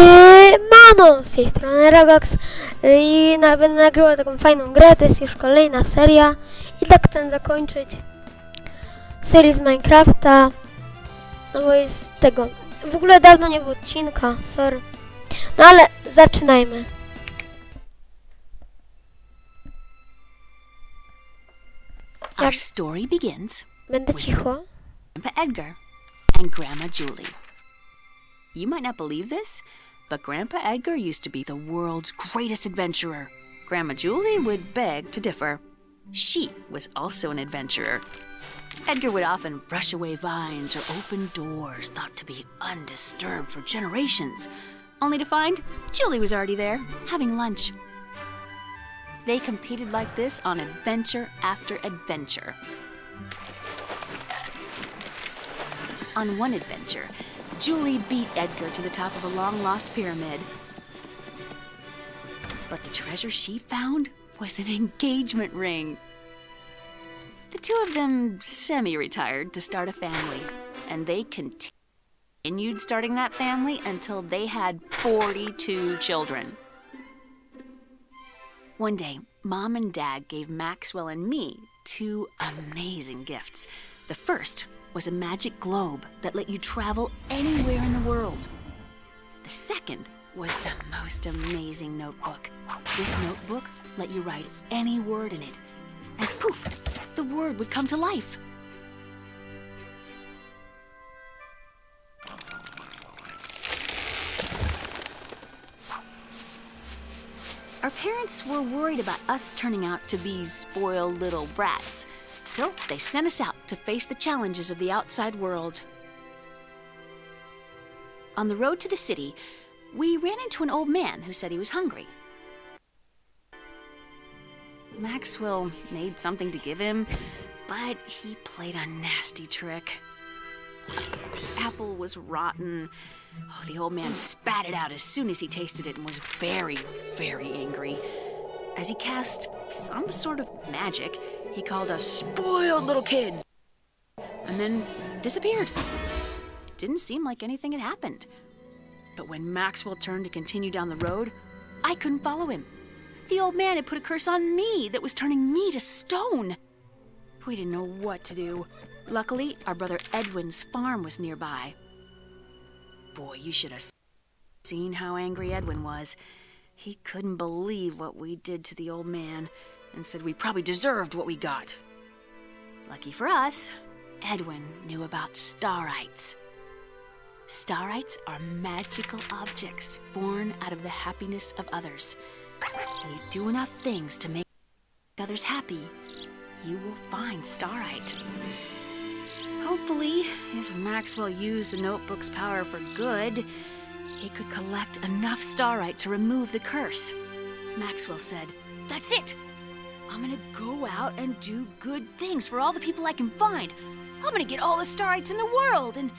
Siemano! Z tej strony Rogax y, i na, będę nagrywał taką fajną grę, to jest już kolejna seria i tak chcę zakończyć serię z Minecrafta, no bo jest tego, w ogóle dawno nie było odcinka, sorry, no ale zaczynajmy. Our story begins będę cicho, Grandpa Edgar and Grandma Julie. You might not believe this, but Grandpa Edgar used to be the world's greatest adventurer. Grandma Julie would beg to differ. She was also an adventurer. Edgar would often brush away vines or open doors thought to be undisturbed for generations, only to find Julie was already there, having lunch. They competed like this on adventure after adventure. On one adventure, Julie beat Edgar to the top of a long lost pyramid. But the treasure she found was an engagement ring. The two of them semi retired to start a family, and they continued starting that family until they had 42 children. One day, Mom and Dad gave Maxwell and me two amazing gifts. The first was a magic globe that let you travel anywhere in the world. The second was the most amazing notebook. This notebook let you write any word in it, and poof, the word would come to life. Our parents were worried about us turning out to be spoiled little brats, so they sent us out to face the challenges of the outside world. On the road to the city, we ran into an old man who said he was hungry. Maxwell made something to give him, but he played a nasty trick. The apple was rotten. Oh, the old man spat it out as soon as he tasted it and was very, very angry. As he cast some sort of magic, he called us spoiled little kids and then disappeared. It didn't seem like anything had happened. But when Maxwell turned to continue down the road, I couldn't follow him. The old man had put a curse on me that was turning me to stone. We didn't know what to do. Luckily, our brother Edwin's farm was nearby. Boy, you should have seen how angry Edwin was. He couldn't believe what we did to the old man and said we probably deserved what we got. Lucky for us, Edwin knew about starites. Starites are magical objects born out of the happiness of others. When you do enough things to make others happy, you will find starite. Hopefully, if Maxwell used the notebook's power for good, he could collect enough starite to remove the curse. Maxwell said, That's it! I'm gonna go out and do good things for all the people I can find. I'm gonna get all the starites in the world, and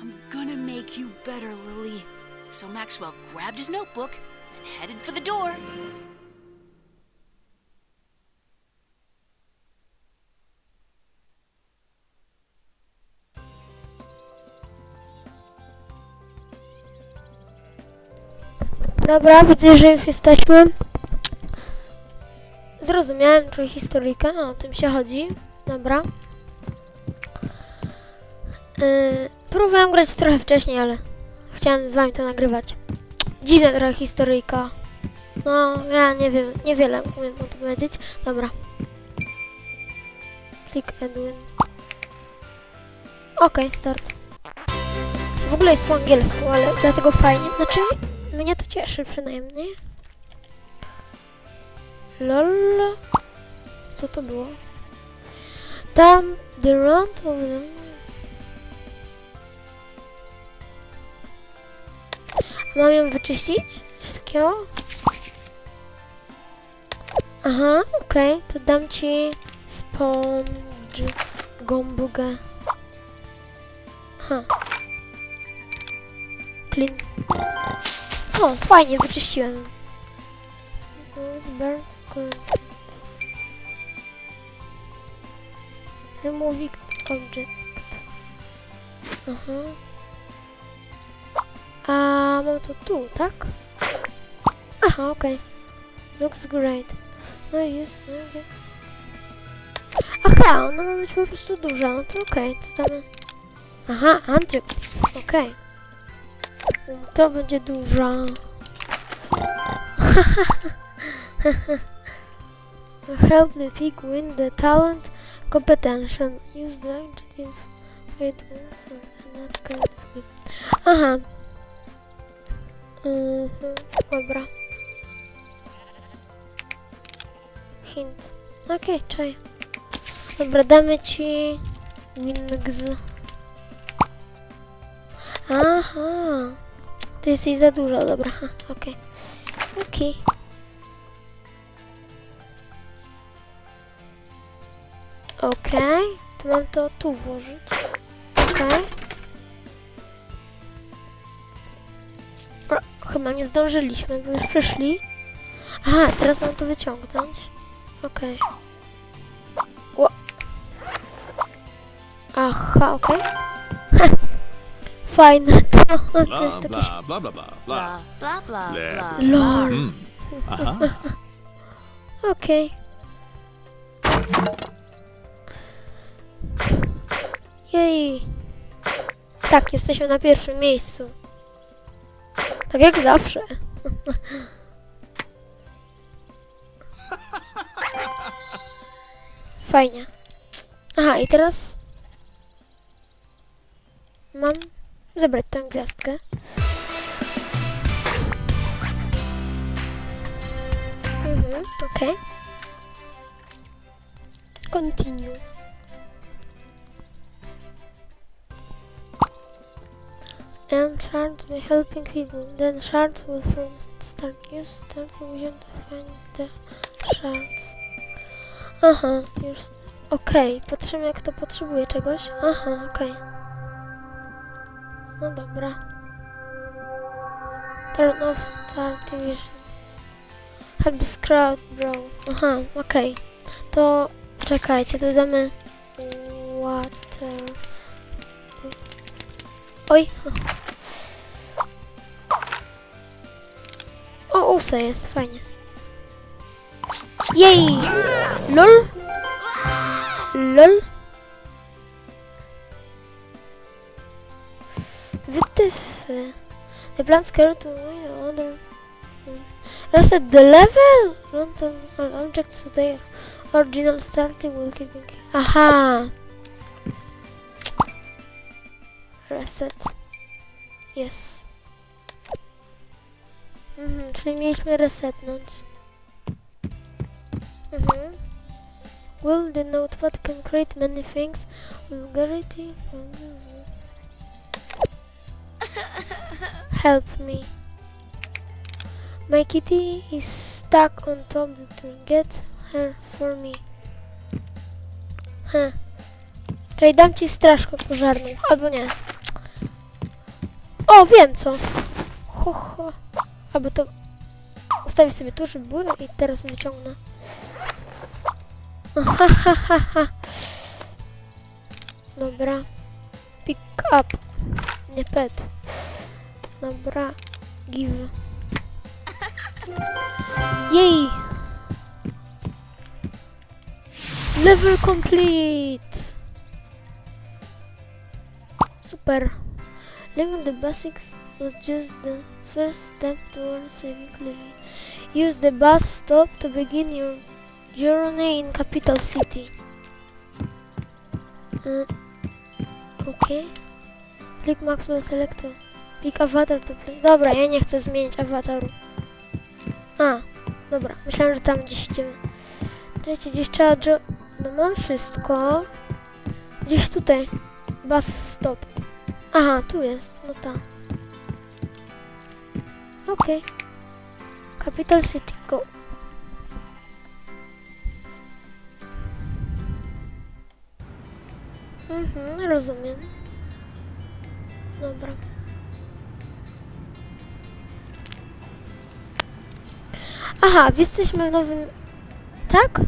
I'm gonna make you better, Lily. So Maxwell grabbed his notebook and headed for the door. Dobra, widzę, że już jesteśmy. Zrozumiałem trochę historyjkę, a o tym się chodzi. Dobra. Yy, próbowałem grać trochę wcześniej, ale chciałem z wami to nagrywać. Dziwna trochę historyjka. No, ja nie wiem, niewiele umiem o tym powiedzieć. Dobra. Klik Edwin. Okej, start. W ogóle jest po angielsku, ale dlatego fajnie. Znaczy, mnie to cieszy przynajmniej. Lol. Co to było? Tam the round of. Mam ją wyczyścić? Coś takiego? Aha, okej. To dam ci sponge gombugę. Aha. Clean. O, fajnie, wyczyściłem. Zber... Removing object. Aha. A mam to tu, tak? Aha, okej. Looks great. No i jest, no okej. Aha, ona ma być po prostu duża, no to okej, to damy... Aha, Andrzej, okej. To będzie duża. Help the pig win the talent competition. Use the adjective once and. Aha. Mhm, dobra. Hint. Okej, czaj. Dobra, damy ci Wings. Aha. Ty jesteś za dużo, dobra. ha, Okej. Okej. Okej. To mam to tu włożyć. Okej. O, Chyba nie zdążyliśmy, bo już przyszli. Aha, teraz mam to wyciągnąć. Okej. Ło- Aha, okej. Ha. Fajne to. To jest Bla, jakieś... bla, bla, bla, bla, bla. Blah, blah, blah, Le- blah. LOL. Mm. Aha. Okej. Jej. Tak, jesteśmy na pierwszym miejscu. Tak jak zawsze. Fajnie. Aha, i teraz mam zebrać tę gwiazdkę. Mhm, okej. Continue. Shards by helping people. Then shards will from start use starting vision to find the shards. Aha, już. Okej, patrzymy jak to potrzebuje czegoś. Aha, okej. No dobra. Turn off starting vision. Help this bro. Aha, okej. To czekajcie, dodamy water. Oj. O, usa jest, fajnie. Jej! LOL? LOL? Wytyfy. The plants carry to other... Reset the level? Random all objects their original starting will keep... Aha! Reset. Yes. Mhm, czyli mieliśmy resetnąć. Mhm. Will the notepad can create many things. Vulgarity. Help me. My kitty is stuck on top the tree. Get her for me. Huh. Czyli dam ci straszkę pożarną. Albo nie. O, wiem co. Ho, ho. Albo to ustawię sobie tu, żeby było i teraz wyciągnę. Ha, ha, ha, ha. Dobra. Pick up. Nie pet. Dobra. Give. Jej! Level complete! Super. Learning the basics was just the first step towards saving Lily. Use the bus stop to begin your journey in capital city. Uh, okay. Click Maxwell selected. Pick avatar to play. Dobra, ja nie chcę zmienić awataru. A, dobra. Myślałem, że tam gdzieś idziemy. Czekajcie, gdzieś trzeba... No mam wszystko. Gdzieś tutaj. Bus stop. Aha, tu jest. No tam. Okej. Capital City, go. Mhm, rozumiem. Dobra. Aha, jesteśmy w nowym... Tak?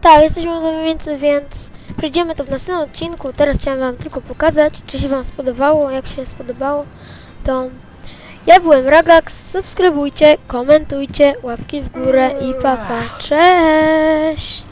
Tak, jesteśmy w nowym miejscu, więc przejdziemy to w następnym odcinku. Teraz chciałam wam tylko pokazać, czy się wam spodobało. Jak się spodobało, to Ja byłem Ragax, subskrybujcie, komentujcie, łapki w górę i papa, cześć!